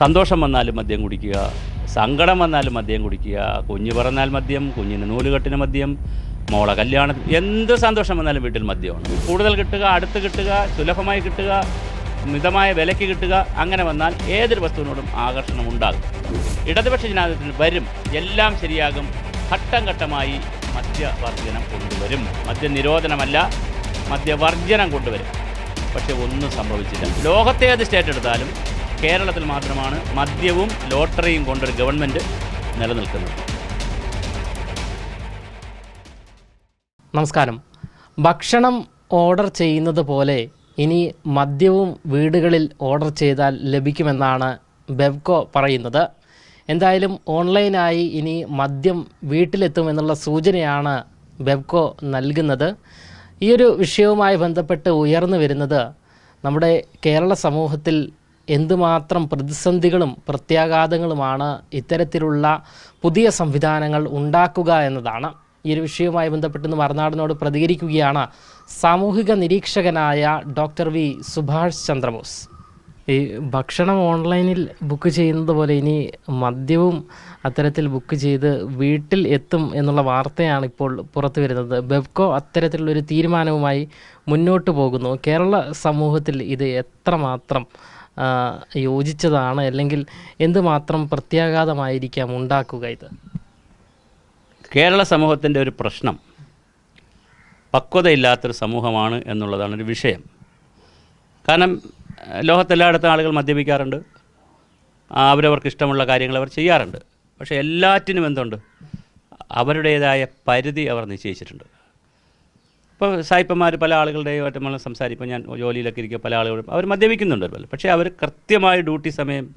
സന്തോഷം വന്നാലും മദ്യം കുടിക്കുക സങ്കടം വന്നാലും മദ്യം കുടിക്കുക കുഞ്ഞ് പറഞ്ഞാൽ മദ്യം കുഞ്ഞിന് നൂലുകെട്ടിന് മദ്യം മോളെ കല്യാണം എന്ത് സന്തോഷം വന്നാലും വീട്ടിൽ മദ്യമാണ്. കൂടുതൽ കിട്ടുക അടുത്ത് കിട്ടുക സുലഭമായി കിട്ടുക മിതമായ വിലയ്ക്ക് കിട്ടുക അങ്ങനെ വന്നാൽ ഏതൊരു വസ്തുവിനോടും ആകർഷണം ഉണ്ടാകും. ഇടതുപക്ഷ ജനാധിപത്യത്തിൽ വരും എല്ലാം ശരിയാകും ഘട്ടം ഘട്ടമായി മദ്യവർജനം കൊണ്ടുവരും. മദ്യനിരോധനമല്ല മദ്യവർജനം കൊണ്ടുവരും. പക്ഷെ ഒന്നും സംഭവിച്ചില്ല. ലോകത്തെ ഏത് സ്റ്റേറ്റ് എടുത്താലും കേരളത്തിൽ മാത്രമാണ് മദ്യവും ലോട്ടറിയും കൊണ്ടൊരു ഗവൺമെന്റ് നിലനിൽക്കുന്നത്. നമസ്കാരം. ഭക്ഷണം ഓർഡർ ചെയ്യുന്നത് പോലെ ഇനി മദ്യവും വീടുകളിൽ ഓർഡർ ചെയ്താൽ ലഭിക്കുമെന്നാണ് ബെവ്കോ പറയുന്നത്. എന്തായാലും ഓൺലൈനായി ഇനി മദ്യം വീട്ടിലെത്തുമെന്നുള്ള സൂചനയാണ് ബെവ്കോ നൽകുന്നത്. ഈ ഒരു വിഷയവുമായി ബന്ധപ്പെട്ട് ഉയർന്നു വരുന്നത് നമ്മുടെ കേരള സമൂഹത്തിൽ എന്തുമാത്രം പ്രതിസന്ധികളും പ്രത്യാഘാതങ്ങളുമാണ് ഇത്തരത്തിലുള്ള പുതിയ സംവിധാനങ്ങൾ ഉണ്ടാക്കുക എന്നതാണ്. ഈ ഒരു വിഷയവുമായി ബന്ധപ്പെട്ട് മറുനാടിനോട് പ്രതികരിക്കുകയാണ് സാമൂഹിക നിരീക്ഷകനായ ഡോക്ടർ വി സുഭാഷ് ചന്ദ്രബോസ്. ഈ ഭക്ഷണം ഓൺലൈനിൽ ബുക്ക് ചെയ്യുന്നത് പോലെ ഇനി മദ്യവും അത്തരത്തിൽ ബുക്ക് ചെയ്ത് വീട്ടിൽ എത്തും എന്നുള്ള വാർത്തയാണ് ഇപ്പോൾ പുറത്തു വരുന്നത്. ബെബ്കോ അത്തരത്തിലുള്ളൊരു തീരുമാനവുമായി മുന്നോട്ട് പോകുന്നു. കേരള സമൂഹത്തിൽ ഇത് എത്രമാത്രം യോജിച്ചതാണ് അല്ലെങ്കിൽ എന്തുമാത്രം പ്രത്യാഘാതമായിരിക്കാം ഉണ്ടാക്കുക ഇത്? കേരള സമൂഹത്തിന്റെ ഒരു പ്രശ്നം പക്വതയില്ലാത്തൊരു സമൂഹമാണ് എന്നുള്ളതാണ് ഒരു വിഷയം. കാരണം ലോകത്തെല്ലായിടത്തും ആളുകൾ മദ്യപിക്കാറുണ്ട്. അവരവർക്ക് ഇഷ്ടമുള്ള കാര്യങ്ങൾ അവർ ചെയ്യാറുണ്ട്. പക്ഷേ എല്ലാറ്റിനും എന്തുണ്ട്? അവരുടേതായ പരിധി അവർ നിശ്ചയിച്ചിട്ടുണ്ട്. ഇപ്പോൾ സായിപ്പന്മാർ പല ആളുകളുടെയുമായിട്ട് നമ്മൾ സംസാരിക്കും. ഞാൻ ജോലിയിലൊക്കെ ഇരിക്കുക പല ആളുകളും അവർ മദ്യപിക്കുന്നുണ്ട് പല പക്ഷേ അവർ കൃത്യമായ ഡ്യൂട്ടി സമയം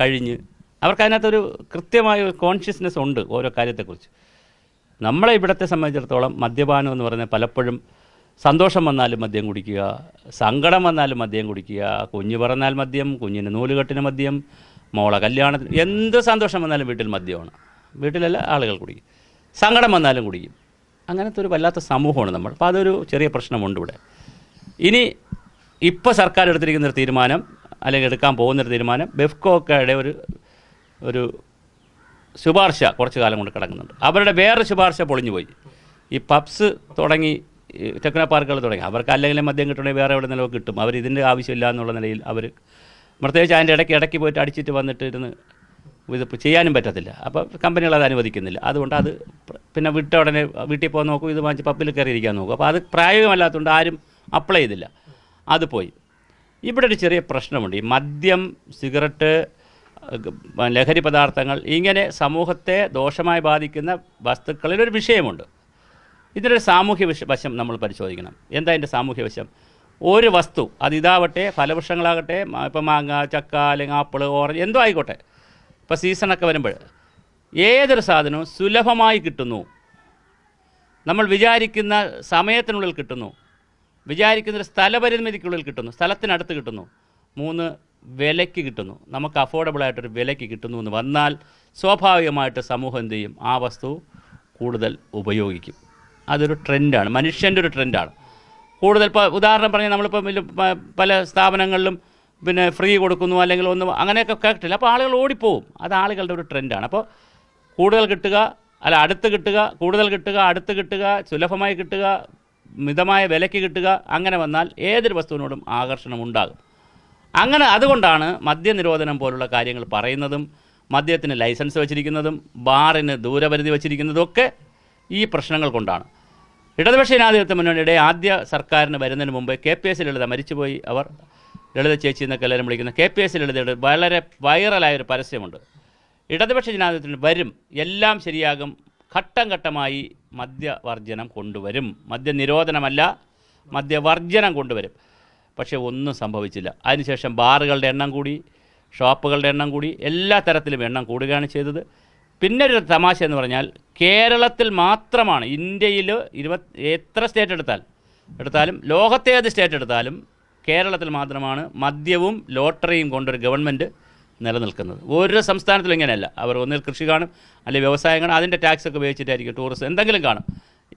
കഴിഞ്ഞ് അവർക്ക് അതിനകത്തൊരു കൃത്യമായ കോൺഷ്യസ്നെസ് ഉണ്ട് ഓരോ കാര്യത്തെക്കുറിച്ച്. നമ്മളെ ഇവിടത്തെ സംബന്ധിച്ചിടത്തോളം മദ്യപാനം എന്ന് പറഞ്ഞാൽ പലപ്പോഴും സന്തോഷം വന്നാലും മദ്യം കുടിക്കുക സങ്കടം വന്നാലും മദ്യം കുടിക്കുക കുഞ്ഞ് പറഞ്ഞാൽ മദ്യം കുഞ്ഞിന് നൂലുകെട്ടിന് മദ്യം മോളെ കല്യാണത്തിന് എന്ത് സന്തോഷം വന്നാലും വീട്ടിൽ മദ്യമാണ്. വീട്ടിലല്ല ആളുകൾ കുടിക്കും. സങ്കടം വന്നാലും കുടിക്കും. അങ്ങനത്തെ ഒരു വല്ലാത്ത സമൂഹമാണ് നമ്മൾ. അപ്പോൾ അതൊരു ചെറിയ പ്രശ്നമുണ്ട് ഇവിടെ. ഇനി ഇപ്പോൾ സർക്കാർ എടുത്തിരിക്കുന്ന ഒരു തീരുമാനം അല്ലെങ്കിൽ എടുക്കാൻ പോകുന്നൊരു തീരുമാനം ബെഫ്കോക്കയുടെ ഒരു ഒരു ശുപാർശ കുറച്ച് കാലം കൊണ്ട് കിടക്കുന്നുണ്ട്. അവരുടെ വേറെ ശുപാർശ പൊളിഞ്ഞു പോയി. ഈ പബ്സ് തുടങ്ങി ടെക്നോ പാർക്കുകൾ തുടങ്ങി. അവർക്ക് അല്ലെങ്കിൽ മദ്യം കിട്ടണമെങ്കിൽ വേറെ എവിടെ നിലവ് കിട്ടും. അവർ ഇതിന്റെ ആവശ്യമില്ല എന്നുള്ള നിലയിൽ അവർ പ്രത്യേകിച്ച് അതിന്റെ ഇടയ്ക്ക് ഇടയ്ക്ക് പോയിട്ട് അടിച്ചിട്ട് വന്നിട്ട് ഇരുന്ന് ഇത് ചെയ്യാനും പറ്റത്തില്ല. അപ്പോൾ കമ്പനികൾ അത് അനുവദിക്കുന്നില്ല. അതുകൊണ്ട് അത് പിന്നെ വിട്ട ഉടനെ വീട്ടിൽ പോകാൻ നോക്കും ഇത് വാങ്ങിച്ച് പബ്ബിൽ കയറിയിരിക്കാൻ നോക്കും. അപ്പോൾ അത് പ്രായോഗികമല്ലാത്തതുകൊണ്ട് ആരും അപ്ലൈ ചെയ്തില്ല. അത് പോയി. ഇവിടെ ഒരു ചെറിയ പ്രശ്നമുണ്ട്. ഈ മദ്യം സിഗരറ്റ് ലഹരി പദാർത്ഥങ്ങൾ ഇങ്ങനെ സമൂഹത്തെ ദോഷമായി ബാധിക്കുന്ന വസ്തുക്കളിലൊരു വിഷയമുണ്ട്. ഇതിനൊരു സാമൂഹ്യ വിഷ വശം നമ്മൾ പരിശോധിക്കണം. എന്താ അതിന്റെ സാമൂഹ്യ വശം? ഒരു വസ്തു അത് ഇതാവട്ടെ ഫലവൃക്ഷങ്ങളാകട്ടെ ഇപ്പം മാങ്ങ ചക്ക അല്ലെങ്കിൽ ആപ്പിൾ ഓറഞ്ച് എന്തോ ആയിക്കോട്ടെ. ഇപ്പോൾ സീസണൊക്കെ വരുമ്പോൾ ഏതൊരു സാധനവും സുലഭമായി കിട്ടുന്നു. നമ്മൾ വിചാരിക്കുന്ന സമയത്തിനുള്ളിൽ കിട്ടുന്നു. വിചാരിക്കുന്ന ഒരു സ്ഥലപരിമിതിക്കുള്ളിൽ കിട്ടുന്നു. സ്ഥലത്തിനടുത്ത് കിട്ടുന്നു. മൂന്ന് വിലയ്ക്ക് കിട്ടുന്നു. നമുക്ക് അഫോർഡബിളായിട്ടൊരു വിലയ്ക്ക് കിട്ടുന്നു എന്ന് വന്നാൽ സ്വാഭാവികമായിട്ട് സമൂഹം എന്ത് ചെയ്യും? ആ വസ്തു കൂടുതൽ ഉപയോഗിക്കും. അതൊരു ട്രെൻഡാണ്. മനുഷ്യന്റെ ഒരു ട്രെൻഡാണ്. കൂടുതൽ ഇപ്പോൾ ഉദാഹരണം പറഞ്ഞാൽ നമ്മളിപ്പോൾ പല സ്ഥാപനങ്ങളിലും പിന്നെ ഫ്രീ കൊടുക്കുന്നു അല്ലെങ്കിൽ ഒന്നും അങ്ങനെയൊക്കെ കേട്ടില്ല അപ്പോൾ ആളുകൾ ഓടിപ്പോവും. അത് ആളുകളുടെ ഒരു ട്രെൻഡാണ്. അപ്പോൾ കൂടുതൽ കിട്ടുക അല്ല അടുത്ത് കിട്ടുക കൂടുതൽ കിട്ടുക അടുത്ത് കിട്ടുക സുലഭമായി കിട്ടുക മിതമായ വിലയ്ക്ക് കിട്ടുക അങ്ങനെ വന്നാൽ ഏതൊരു വസ്തുവിനോടും ആകർഷണം ഉണ്ടാകും. അങ്ങനെ അതുകൊണ്ടാണ് മദ്യനിരോധനം പോലുള്ള കാര്യങ്ങൾ പറയുന്നതും മദ്യത്തിന് ലൈസൻസ് വച്ചിരിക്കുന്നതും ബാറിന് ദൂരപരിധി വച്ചിരിക്കുന്നതും ഒക്കെ ഈ പ്രശ്നങ്ങൾ കൊണ്ടാണ്. ഇടതുപക്ഷ ജനാധിപത്യ മുന്നണിയുടെ ആദ്യ സർക്കാരിന് വരുന്നതിന് മുമ്പ് കെ പി എസ് ലളിത മരിച്ചുപോയി. അവർ ലളിത ചേച്ചി എന്നൊക്കെ എല്ലാവരും വിളിക്കുന്ന കെ പി എസ് ലളിതയുടെ വളരെ വൈറലായൊരു പരസ്യമുണ്ട്. ഇടതുപക്ഷ ജനാധിപത്യത്തിന് വരും. എല്ലാം ശരിയാകും. ഘട്ടം ഘട്ടമായി മദ്യവർജനം കൊണ്ടുവരും. മദ്യനിരോധനമല്ല മദ്യവർജനം കൊണ്ടുവരും. പക്ഷേ ഒന്നും സംഭവിച്ചില്ല. അതിനുശേഷം ബാറുകളുടെ എണ്ണം കൂടി ഷോപ്പുകളുടെ എണ്ണം കൂടി എല്ലാ തരത്തിലും എണ്ണം കൂടുകയാണ് ചെയ്തത്. പിന്നെ ഒരു തമാശ എന്ന് പറഞ്ഞാൽ കേരളത്തിൽ മാത്രമാണ് ഇന്ത്യയിൽ ഇരുപത് എത്ര സ്റ്റേറ്റ് എടുത്താൽ എടുത്താലും ലോകത്തേത് സ്റ്റേറ്റ് എടുത്താലും കേരളത്തിൽ മാത്രമാണ് മദ്യവും ലോട്ടറിയും കൊണ്ടൊരു ഗവൺമെന്റ് നിലനിൽക്കുന്നത്. ഓരോ സംസ്ഥാനത്തിലും ഇങ്ങനെയല്ല. അവർ ഒന്നിൽ കൃഷി കാണും അല്ലെങ്കിൽ വ്യവസായം കാണും അതിന്റെ ടാക്സ് ഒക്കെ ഉപയോഗിച്ചിട്ടായിരിക്കും ടൂറിസം എന്തെങ്കിലും കാണും.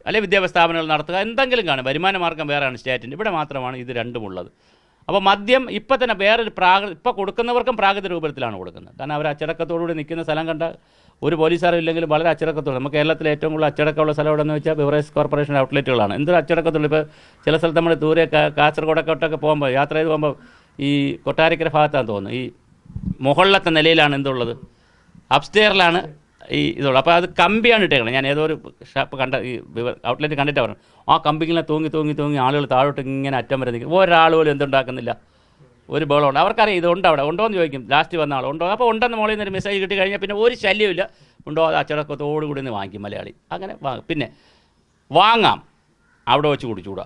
അല്ലെങ്കിൽ വിദ്യാഭ്യാസ സ്ഥാപനങ്ങൾ നടത്തുക എന്തെങ്കിലും കാണും. വരുമാന മാർഗം വേറെയാണ് സ്റ്റേറ്റിന്റെ ഇവിടെ മാത്രമാണ് ഇത് രണ്ടുമുള്ളത് അപ്പോൾ മദ്യം ഇപ്പം തന്നെ വേറൊരു പ്രാക ഇപ്പോൾ കൊടുക്കുന്നവർക്കും പ്രാകൃത രൂപത്തിലാണ് കൊടുക്കുന്നത്. കാരണം അവർ അച്ചടക്കത്തോടുകൂടി നിൽക്കുന്ന സ്ഥലം കണ്ട ഒരു പോലീസുകാരും ഇല്ലെങ്കിലും വളരെ അച്ചടക്കത്തോടെ. നമുക്ക് കേരളത്തിലെ ഏറ്റവും കൂടുതൽ അച്ചടക്കമുള്ള സ്ഥലം എവിടെയെന്ന് വെച്ചാൽ ബിവറേജ് കോർപ്പറേഷൻ ഔട്ട്ലെറ്റുകളാണ്. എന്തൊരു അച്ചടക്കത്തുള്ളൂ ഇപ്പോൾ ചില സ്ഥലത്ത് നമ്മൾ ദൂരെ കാസർഗോഡൊക്കെ ഒട്ടൊക്കെ പോകുമ്പോൾ യാത്ര ചെയ്ത് പോകുമ്പോൾ ഈ കൊട്ടാരക്കര ഭാഗത്താണ് തോന്നുന്നു. ഈ മുകളിലത്തെ നിലയിലാണ് എന്തുള്ളത്? അപ്സ്റ്റെയറിലാണ് ഈ ഇതുള്ളത്. അപ്പോൾ അത് കമ്പിയാണ് ഇട്ടേക്കണം ഞാൻ ഏതോ ഒരു ഷാപ്പ് കണ്ട ഈ ഔട്ട്ലെറ്റ് കണ്ടിട്ട് പറഞ്ഞു ആ കമ്പിങ്ങനെ തൂങ്ങി തൂങ്ങി തൂങ്ങി ആളുകൾ താഴോട്ട് ഇങ്ങനെ അറ്റം വരെ നിൽക്കും. ഒരാൾ പോലും എന്തുണ്ടാക്കുന്നില്ല. ഒരു ബോളുണ്ട് അവർക്കറിയാം ഇത് ഉണ്ട് അവിടെ? ഉണ്ടോ എന്ന് ചോദിക്കും. ലാസ്റ്റ് വന്ന ആൾ ഉണ്ടോ? അപ്പോൾ ഉണ്ടെന്ന് മോളിൽ നിന്ന് ഒരു മെസ്സേജ് കിട്ടി കഴിഞ്ഞാൽ പിന്നെ ഒരു ശല്യമില്ല ഉണ്ടോ? അത് അച്ചടക്കത്തോടു കൂടി നിന്ന് വാങ്ങിക്കും മലയാളി. അങ്ങനെ പിന്നെ വാങ്ങാം. അവിടെ വെച്ച് കുടിച്ചുകൂടാ.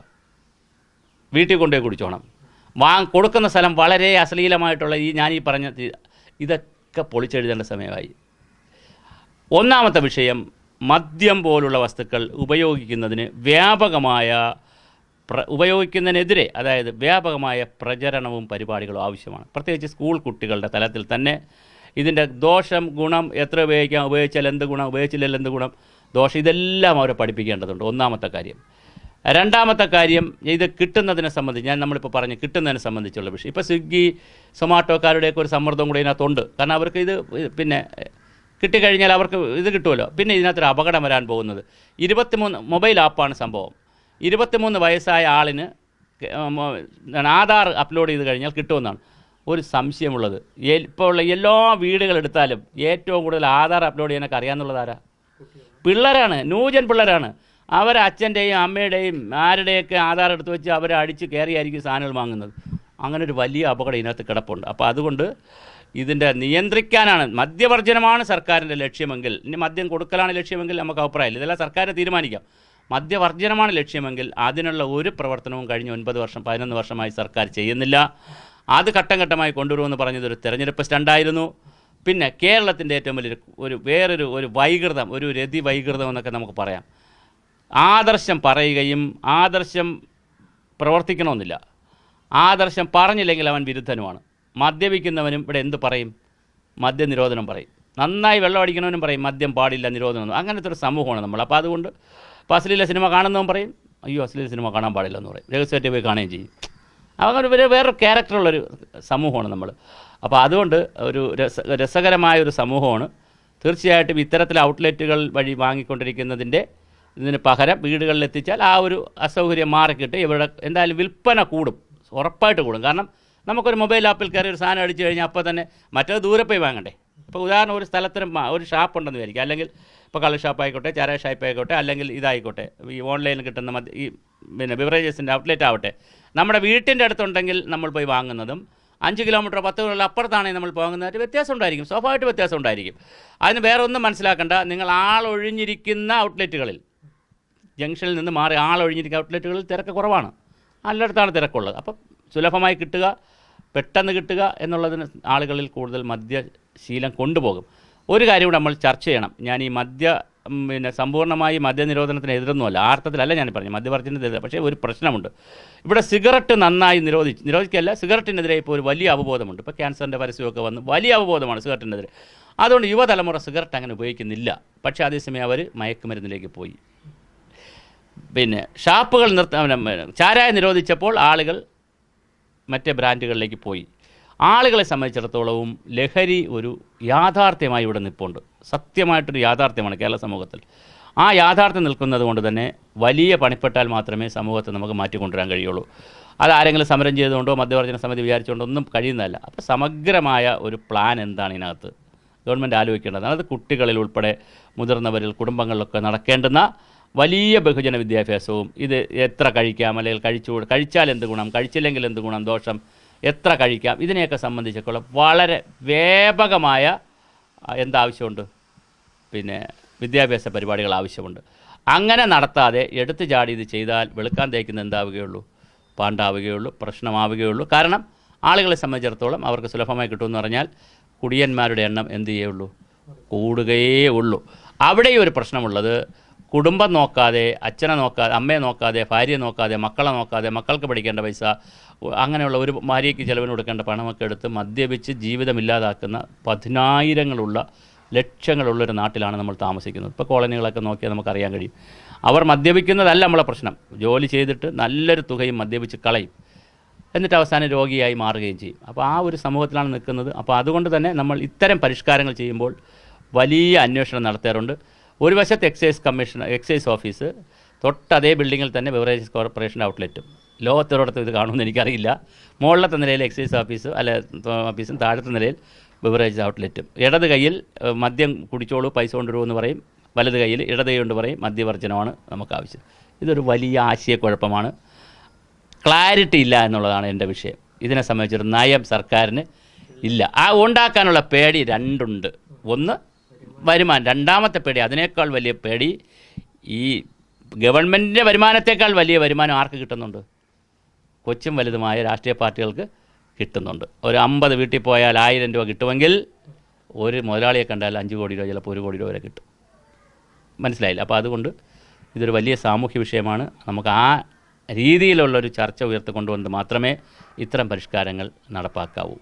വീട്ടിൽ കൊണ്ടുപോയി കുടിച്ചോണം. വാങ് കൊടുക്കുന്ന സ്ഥലം വളരെ അശ്ലീലമായിട്ടുള്ള ഈ ഈ പറഞ്ഞ ഇതൊക്കെ പൊളിച്ചെഴുതേണ്ട സമയമായി. ഒന്നാമത്തെ വിഷയം മദ്യം പോലുള്ള വസ്തുക്കൾ ഉപയോഗിക്കുന്നതിന് വ്യാപകമായ പ്ര ഉപയോഗിക്കുന്നതിനെതിരെ അതായത് വ്യാപകമായ പ്രചരണവും പരിപാടികളും ആവശ്യമാണ്. പ്രത്യേകിച്ച് സ്കൂൾ കുട്ടികളുടെ തലത്തിൽ തന്നെ ഇതിന്റെ ദോഷം ഗുണം എത്ര ഉപയോഗിക്കാം ഉപയോഗിച്ചാൽ എന്ത് ഗുണം ഉപയോഗിച്ചില്ലെങ്കിൽ എന്ത് ഗുണം ദോഷം ഇതെല്ലാം അവരെ പഠിപ്പിക്കേണ്ടതുണ്ട്. ഒന്നാമത്തെ കാര്യം. രണ്ടാമത്തെ കാര്യം ഇത് കിട്ടുന്നതിനെ സംബന്ധിച്ച് ഞാൻ നമ്മളിപ്പോൾ പറഞ്ഞു കിട്ടുന്നതിനെ സംബന്ധിച്ചുള്ള വിഷയം. ഇപ്പോൾ സ്വിഗ്ഗി സൊമാറ്റോക്കാരുടെയൊക്കെ ഒരു സമ്മർദ്ദം കൂടി ഇതിനകത്തുണ്ട്. കാരണം അവർക്ക് ഇത് പിന്നെ കിട്ടിക്കഴിഞ്ഞാൽ അവർക്ക് ഇത് കിട്ടുമല്ലോ. പിന്നെ ഇതിനകത്തൊരു അപകടം വരാൻ പോകുന്നത്. ഇരുപത്തിമൂന്ന് മൊബൈൽ ആപ്പാണ് സംഭവം. ഇരുപത്തിമൂന്ന് വയസ്സായ ആളിന് ആധാർ അപ്ലോഡ് ചെയ്ത് കഴിഞ്ഞാൽ കിട്ടുമെന്നാണ്. ഒരു സംശയമുള്ളത്. ഇപ്പോൾ ഉള്ള എല്ലാ വീടുകളെടുത്താലും ഏറ്റവും കൂടുതൽ ആധാർ അപ്ലോഡ് ചെയ്യാനൊക്കെ അറിയാമെന്നുള്ളതാരാ പിള്ളേരാണ്. ന്യൂജൻ പിള്ളേരാണ്. അവർ അച്ഛന്റെയും അമ്മയുടെയും ആരുടെയൊക്കെ ആധാർ എടുത്ത് വെച്ച് അവരെ അടിച്ച് കയറിയായിരിക്കും സാധനങ്ങൾ വാങ്ങുന്നത്. അങ്ങനെ ഒരു വലിയ അപകടം ഇതിനകത്ത് കിടപ്പുണ്ട്. അപ്പോൾ അതുകൊണ്ട് ഇതിന്റെ നിയന്ത്രിക്കാനാണ് മദ്യവർജനമാണ് സർക്കാരിന്റെ ലക്ഷ്യമെങ്കിൽ ഇനി മദ്യം കൊടുക്കലാണ് ലക്ഷ്യമെങ്കിൽ നമുക്ക് അഭിപ്രായമില്ല. ഇതെല്ലാം സർക്കാരിനെ തീരുമാനിക്കാം. മദ്യവർജനമാണ് ലക്ഷ്യമെങ്കിൽ അതിനുള്ള ഒരു പ്രവർത്തനവും കഴിഞ്ഞ ഒൻപത് വർഷം പതിനൊന്ന് വർഷമായി സർക്കാർ ചെയ്യുന്നില്ല. അത് ഘട്ടം ഘട്ടമായി കൊണ്ടുവരുമെന്ന് പറഞ്ഞത് ഒരു തെരഞ്ഞെടുപ്പ് സ്റ്റണ്ടായിരുന്നു. പിന്നെ കേരളത്തിന്റെ ഏറ്റവും വലിയൊരു ഒരു വേറൊരു ഒരു വൈകൃതം ഒരു രതി വൈകൃതം എന്നൊക്കെ നമുക്ക് പറയാം. ആദർശം പറയുകയും ആദർശം പ്രവർത്തിക്കണമെന്നില്ല. ആദർശം പറഞ്ഞില്ലെങ്കിൽ അവൻ വിരുദ്ധനുമാണ്. മദ്യപിക്കുന്നവനും ഇവിടെ എന്ത് പറയും? മദ്യനിരോധനം പറയും. നന്നായി വെള്ളം അടിക്കണവനും പറയും മദ്യം പാടില്ല നിരോധനം അങ്ങനത്തെ ഒരു സമൂഹമാണ് നമ്മൾ. അപ്പോൾ അതുകൊണ്ട് ഇപ്പോൾ അശ്ലീല സിനിമ കാണുന്നവൻ പറയും അയ്യോ അശ്ലീല സിനിമ കാണാൻ പാടില്ല എന്ന് പറയും. രഹസ്യമായിട്ട് പോയി കാണുകയും ചെയ്യും. അങ്ങനെ ഒരു വേറൊരു ക്യാരക്ടറുള്ളൊരു സമൂഹമാണ് നമ്മൾ. അപ്പോൾ അതുകൊണ്ട് ഒരു രസ രസകരമായ ഒരു സമൂഹമാണ്. തീർച്ചയായിട്ടും ഇത്തരത്തിൽ ഔട്ട്ലെറ്റുകൾ വഴി വാങ്ങിക്കൊണ്ടിരിക്കുന്നതിന്റെ ഇതിന് പകരം വീടുകളിൽ എത്തിച്ചാൽ ആ ഒരു അസൗകര്യം മാറിക്കിട്ട് ഇവിടെ എന്തായാലും വിൽപ്പന കൂടും. ഉറപ്പായിട്ട് കൂടും. കാരണം നമുക്കൊരു മൊബൈൽ ആപ്പിൽ കയറി ഒരു സാധനം അടിച്ചു കഴിഞ്ഞാൽ അപ്പോൾ തന്നെ മറ്റേത് ദൂരെ പോയി വാങ്ങണ്ടേ? ഇപ്പോൾ ഉദാഹരണം ഒരു സ്ഥലത്തിന് ഒരു ഷാപ്പ് ഉണ്ടെന്ന് വിചാരിക്കും അല്ലെങ്കിൽ ഇപ്പോൾ കള്ള് ഷാപ്പ് ആയിക്കോട്ടെ ചാരായ ഷാപ്പ് ആയിക്കോട്ടെ അല്ലെങ്കിൽ ഇതായിക്കോട്ടെ ഈ ഓൺലൈനിൽ കിട്ടുന്ന മതി ഈ പിന്നെ ബിവറേജസിന്റെ ഔട്ട്ലെറ്റ് ആവട്ടെ. നമ്മുടെ വീട്ടിന്റെ അടുത്തുണ്ടെങ്കിൽ നമ്മൾ പോയി വാങ്ങുന്നതും അഞ്ച് കിലോമീറ്റർ പത്ത് കിലോമീറ്റർ അപ്പുറത്താണെങ്കിൽ നമ്മൾ പോകുന്നതായിട്ട് വ്യത്യാസം ഉണ്ടായിരിക്കും. സ്വാഭാവികമായിട്ട് വ്യത്യാസം ഉണ്ടായിരിക്കും. അതിന് വേറെ ഒന്നും മനസ്സിലാക്കേണ്ട. നിങ്ങൾ ആളൊഴിഞ്ഞിരിക്കുന്ന ഔട്ട്ലെറ്റുകളിൽ ജംഗ്ഷനിൽ നിന്ന് മാറി ആളൊഴിഞ്ഞിരിക്കുന്ന ഔട്ട്ലെറ്റുകളിൽ തിരക്ക് കുറവാണ്. നല്ലയിടത്താണ് തിരക്കുള്ളത്. അപ്പം സുലഭമായി കിട്ടുക പെട്ടെന്ന് കിട്ടുക എന്നുള്ളതിന് ആളുകളിൽ കൂടുതൽ മദ്യശീലം കൊണ്ടുപോകും. ഒരു കാര്യം കൂടെ നമ്മൾ ചർച്ച ചെയ്യണം. ഞാൻ ഈ മദ്യ പിന്നെ സമ്പൂർണമായി മദ്യനിരോധനത്തിന് എതിരൊന്നുമല്ല. ആർത്ഥത്തിലല്ല ഞാൻ പറഞ്ഞു മദ്യവർജനത്തിനെതിരെ പക്ഷേ ഒരു പ്രശ്നമുണ്ട്. ഇവിടെ സിഗരറ്റ് നന്നായി നിരോധിച്ച് നിരോധിക്കല്ല സിഗരറ്റിനെതിരെ ഇപ്പോൾ ഒരു വലിയ അവബോധമുണ്ട്. ഇപ്പോൾ ക്യാൻസറിന്റെ പരസ്യമൊക്കെ വന്ന് വലിയ അവബോധമാണ് സിഗരറ്റിനെതിരെ. അതുകൊണ്ട് യുവതലമുറ സിഗരറ്റ് അങ്ങനെ ഉപയോഗിക്കുന്നില്ല. പക്ഷേ അതേസമയം അവർ മയക്കുമരുന്നിലേക്ക് പോയി. പിന്നെ ഷാപ്പുകൾ നിർത്ത ചാരായം നിരോധിച്ചപ്പോൾ ആളുകൾ മറ്റേ ബ്രാൻഡുകളിലേക്ക് പോയി. ആളുകളെ സംബന്ധിച്ചിടത്തോളവും ലഹരി ഒരു യാഥാർത്ഥ്യമായി ഇവിടെ നിൽപ്പുണ്ട് സത്യമായിട്ടൊരു യാഥാർത്ഥ്യമാണ് കേരള സമൂഹത്തിൽ. ആ യാഥാർത്ഥ്യം നിൽക്കുന്നത് കൊണ്ട് തന്നെ വലിയ പണിപ്പെട്ടാൽ മാത്രമേ സമൂഹത്തെ നമുക്ക് മാറ്റിക്കൊണ്ടുവരാൻ കഴിയുള്ളൂ. അത് ആരെങ്കിലും സമരം ചെയ്തുകൊണ്ടോ മധ്യവർജന സമിതി വിചാരിച്ചുകൊണ്ടോ ഒന്നും കഴിയുന്നതല്ല. അപ്പോൾ സമഗ്രമായ ഒരു പ്ലാൻ എന്താണ് ഇതിനകത്ത്? ഗവൺമെന്റ് ആലോചിക്കേണ്ടത് അതായത് കുട്ടികളിൽ ഉൾപ്പെടെ മുതിർന്നവരിൽ കുടുംബങ്ങളിലൊക്കെ നടക്കേണ്ടുന്ന വലിയ ബഹുജന വിദ്യാഭ്യാസവും. ഇത് എത്ര കഴിക്കാം? അല്ലെങ്കിൽ കഴിച്ചു കഴിച്ചാൽ എന്ത് ഗുണം? കഴിച്ചില്ലെങ്കിൽ എന്ത് ഗുണം? ദോഷം. എത്ര കഴിക്കാം? ഇതിനെയൊക്കെ സംബന്ധിച്ചൊക്കെയുള്ള വളരെ വ്യാപകമായ എന്താവശ്യമുണ്ട്. പിന്നെ വിദ്യാഭ്യാസ പരിപാടികൾ ആവശ്യമുണ്ട്. അങ്ങനെ നടത്താതെ എടുത്തു ചാടി ഇത് ചെയ്താൽ വെളുക്കാൻ തേക്കുന്ന എന്താവുകയുള്ളൂ? പാണ്ടാവുകയുള്ളൂ പ്രശ്നമാവുകയുള്ളൂ. കാരണം ആളുകളെ സംബന്ധിച്ചിടത്തോളം അവർക്ക് സുലഭമായി കിട്ടുമെന്ന് പറഞ്ഞാൽ കുടിയന്മാരുടെ എണ്ണം എന്ത് ചെയ്യുള്ളൂ കൂടുകയേ ഉള്ളൂ. അവിടെയും ഒരു പ്രശ്നമുള്ളത് കുടുംബം നോക്കാതെ അച്ഛനെ നോക്കാതെ അമ്മയെ നോക്കാതെ ഭാര്യയെ നോക്കാതെ മക്കളെ നോക്കാതെ മക്കൾക്ക് പഠിക്കേണ്ട പൈസ അങ്ങനെയുള്ള ഒരു ഭാര്യയ്ക്ക് ചിലവിന് കൊടുക്കേണ്ട പണമൊക്കെ എടുത്ത് മദ്യപിച്ച് ജീവിതമില്ലാതാക്കുന്ന പതിനായിരങ്ങളുള്ള ലക്ഷങ്ങളുള്ളൊരു നാട്ടിലാണ് നമ്മൾ താമസിക്കുന്നത്. ഇപ്പോൾ കോളനികളൊക്കെ നോക്കിയാൽ നമുക്കറിയാൻ കഴിയും. അവർ മദ്യപിക്കുന്നതല്ല നമ്മളെ പ്രശ്നം. ജോലി ചെയ്തിട്ട് നല്ലൊരു തുകയും മദ്യപിച്ച് കളയും. എന്നിട്ട് അവസാനം രോഗിയായി മാറുകയും ചെയ്യും. അപ്പോൾ ആ ഒരു സമൂഹത്തിലാണ് നിൽക്കുന്നത്. അപ്പോൾ അതുകൊണ്ട് തന്നെ നമ്മൾ ഇത്തരം പരിഷ്കാരങ്ങൾ ചെയ്യുമ്പോൾ വലിയ അന്വേഷണം നടത്താറുണ്ട്. ഒരു വശത്ത് എക്സൈസ് കമ്മീഷൻ എക്സൈസ് ഓഫീസ് തൊട്ടതേ ബിൽഡിങ്ങിൽ തന്നെ ബെവറേജസ് കോർപ്പറേഷൻ ഔട്ട്ലെറ്റും ലോകത്തോടത്ത് ഇത് കാണുമെന്ന് എനിക്കറിയില്ല. മുകളിലത്തെ നിലയിൽ എക്സൈസ് ഓഫീസ് അല്ല ഓഫീസും താഴത്തെ നിലയിൽ ബിവറേജ് ഔട്ട്ലെറ്റും ഇടത് കയ്യിൽ മദ്യം കുടിച്ചോളൂ പൈസ കൊണ്ടുവരൂ കൊണ്ടുവരുമെന്ന് പറയും. വലത് കയ്യിൽ ഇടത് കൈ കൊണ്ട് പറയും മദ്യവർജനമാണ് നമുക്ക് ആവശ്യം ഇതൊരു വലിയ ആശയക്കുഴപ്പമാണ്. ക്ലാരിറ്റി ഇല്ല എന്നുള്ളതാണ് എന്റെ വിഷയം. ഇതിനെ സംബന്ധിച്ചൊരു നയം സർക്കാരിന് ഇല്ല. ആ ഉണ്ടാക്കാനുള്ള പേടി രണ്ടുണ്ട്. ഒന്ന് വരുമാനം. രണ്ടാമത്തെ പേടി അതിനേക്കാൾ വലിയ പേടി ഈ ഗവൺമെന്റിന്റെ വരുമാനത്തേക്കാൾ വലിയ വരുമാനം ആർക്ക് കിട്ടുന്നുണ്ട്? കൊച്ചും വലുതുമായ രാഷ്ട്രീയ പാർട്ടികൾക്ക് കിട്ടുന്നുണ്ട്. ഒരു അമ്പത് വീട്ടിൽ പോയാൽ ആയിരം രൂപ കിട്ടുമെങ്കിൽ ഒരു മുതലാളിയെ കണ്ടാൽ അഞ്ച് കോടി രൂപ ചിലപ്പോൾ ഒരു കോടി രൂപ വരെ കിട്ടും. മനസ്സിലായില്ല? അപ്പോൾ അതുകൊണ്ട് ഇതൊരു വലിയ സാമൂഹ്യ വിഷയമാണ്. നമുക്ക് ആ രീതിയിലുള്ളൊരു ചർച്ച ഉയർത്തിക്കൊണ്ടുവന്ന് മാത്രമേ ഇത്തരം പരിഷ്കാരങ്ങൾ നടപ്പാക്കാവൂ.